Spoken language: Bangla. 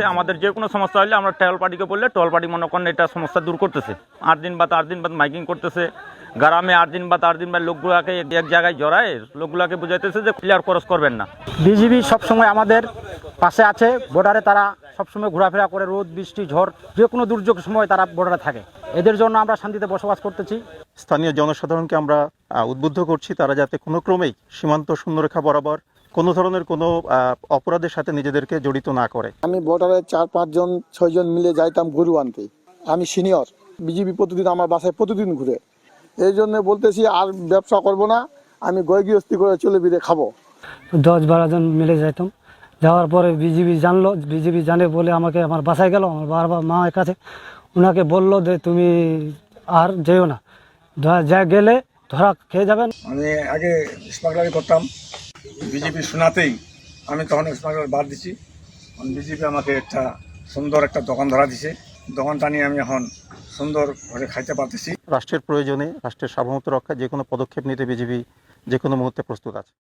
আছে আমাদের যে কোনো সমস্যা হলে আমরা ট্রাভেল পার্টিকে বললে ট্রাভেল পার্টি মনে করেন এটা সমস্যা দূর করতেছে। আট দিন বাদ আট দিন বাদ মাইকিং করতেছে। গ্রামে আট দিন বাদ আট দিন বাদ লোকগুলাকে এক- জায়গায় জড়ায়, লোকগুলাকে বুঝাইতেছে যে ক্লিয়ার খরচ করবেন না। বিজিবি সবসময় আমাদের পাশে আছে বর্ডারে তারা সবসময় ঘোরাফেরা করে, রোদ, বৃষ্টি, ঝড় যে কোনো দুর্যোগ সময় তারা বর্ডারে থাকে। এদের জন্য আমরা শান্তিতে বসবাস করতেছি। স্থানীয় জনসাধারণকে আমরা উদ্বুদ্ধ করছি। তারা যাতে কোনো ক্রমেই সীমান্ত শূন্যরেখা বরাবর কোনো ধরনের কোনো আহ, অপরাধের সাথে নিজেদেরকে জড়িত না করে। আমি বর্ডারে চার পাঁচজন ছয়জন মিলে যাইতাম গরু আনতে। আমি সিনিয়র বিজেপি প্রতিদিন আমার বাসায় প্রতিদিন ঘুরে। এই জন্য বলতেছি আর ব্যবসা করব না আমি গয় গৃহস্থী করে চলে বিদে খাব। দশ বারো জন মিলে যাইতাম। যাওয়ার পরে বিজিবি জানলো বিজিবি জানে বলে আমাকে আমার বাসায় গেল আমার বারবার মায়ের কাছে ওনাকে বলল যে তুমি আর যেও না। ধরা- যা গেলে ধরা খেয়ে যাবেন। আমি আগে স্মাগলারি করতাম। বিজেপি শোনাতেই আমি তখন স্মাগলার বাদ দিছি। বিজেপি আমাকে একটা সুন্দর একটা দোকান ধরা দিছে। দোকানটা নিয়ে আমি এখন সুন্দর ঘরে খাইতে পারতেছি। রাষ্ট্রের প্রয়োজনে রাষ্ট্রের সার্বভৌমত্ব রক্ষায় যে কোনো পদক্ষেপ নিতে বিজেপি যে কোনো মুহূর্তে প্রস্তুত আছে।